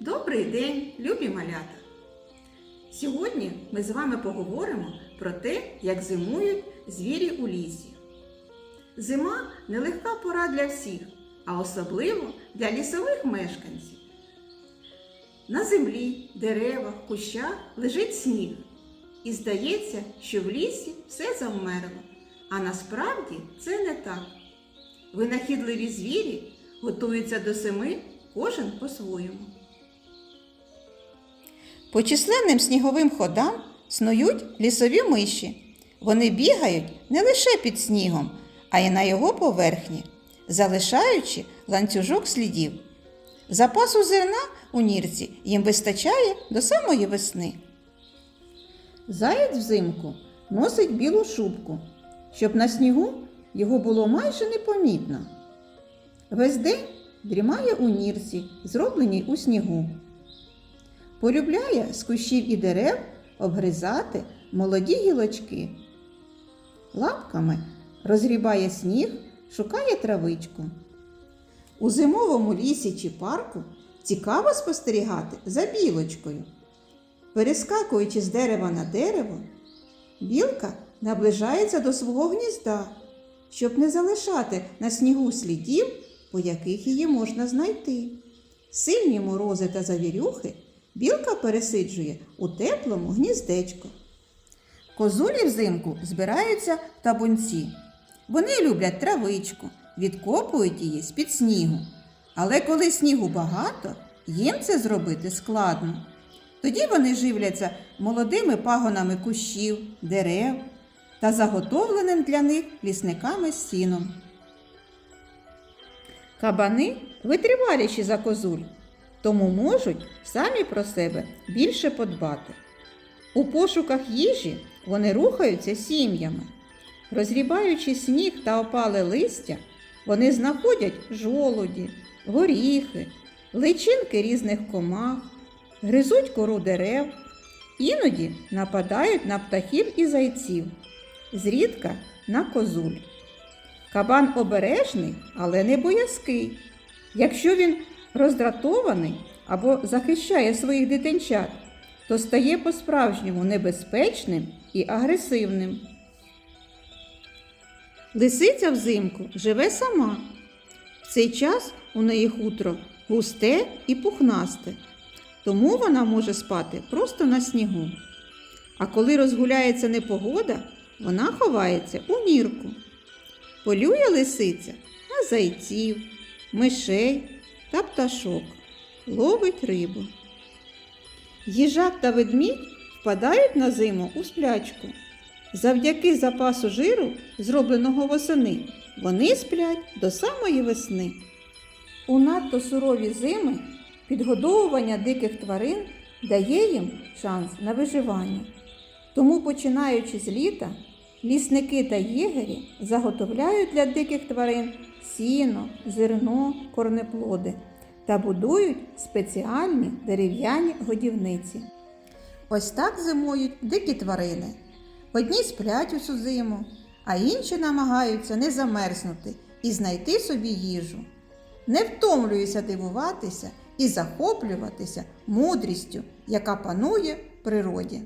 Добрий день, любі малята! Сьогодні ми з вами поговоримо про те, як зимують звірі у лісі. Зима нелегка пора для всіх, а особливо для лісових мешканців. На землі, деревах, кущах лежить сніг. І здається, що в лісі все завмерло. А насправді це не так. Винахідливі звірі готуються до зими кожен по-своєму. По численним сніговим ходам снують лісові миші. Вони бігають не лише під снігом, а й на його поверхні, залишаючи ланцюжок слідів. Запасу зерна у нірці їм вистачає до самої весни. Заєць взимку носить білу шубку, щоб на снігу його було майже непомітно. Весь день дрімає у нірці, зробленій у снігу. Полюбляє з кущів і дерев обгризати молоді гілочки. Лапками розгрібає сніг, шукає травичку. У зимовому лісі чи парку цікаво спостерігати за білочкою. Перескакуючи з дерева на дерево, білка наближається до свого гнізда, щоб не залишати на снігу слідів, по яких її можна знайти. Сильні морози та завірюхи білка пересиджує у теплому гніздечку. Козулі взимку збираються в табунці. Вони люблять травичку, відкопують її з-під снігу. Але коли снігу багато, їм це зробити складно. Тоді вони живляться молодими пагонами кущів, дерев та заготовленим для них лісниками сіном. Кабани витриваліші за козуль, тому можуть самі про себе більше подбати. У пошуках їжі вони рухаються сім'ями. Розрібаючи сніг та опале листя, вони знаходять жолуді, горіхи, личинки різних комах, гризуть кору дерев, іноді нападають на птахів і зайців, зрідка на козуль. Кабан обережний, але не боязкий. Якщо він роздратований або захищає своїх дитинчат, то стає по-справжньому небезпечним і агресивним. Лисиця взимку живе сама. В цей час у неї хутро густе і пухнасте, тому вона може спати просто на снігу. А коли розгуляється непогода, вона ховається у нірку. Полює лисиця на зайців, мишей та пташок, ловить рибу. Їжак та ведмідь впадають на зиму у сплячку. Завдяки запасу жиру, зробленого восени, вони сплять до самої весни. У надто сурові зими підгодовування диких тварин дає їм шанс на виживання. Тому, починаючи з літа, лісники та єгері заготовляють для диких тварин сіно, зерно, корнеплоди та будують спеціальні дерев'яні годівниці. Ось так зимують дикі тварини. Одні сплять усю зиму, а інші намагаються не замерзнути і знайти собі їжу. Не втомлююся дивуватися і захоплюватися мудрістю, яка панує в природі.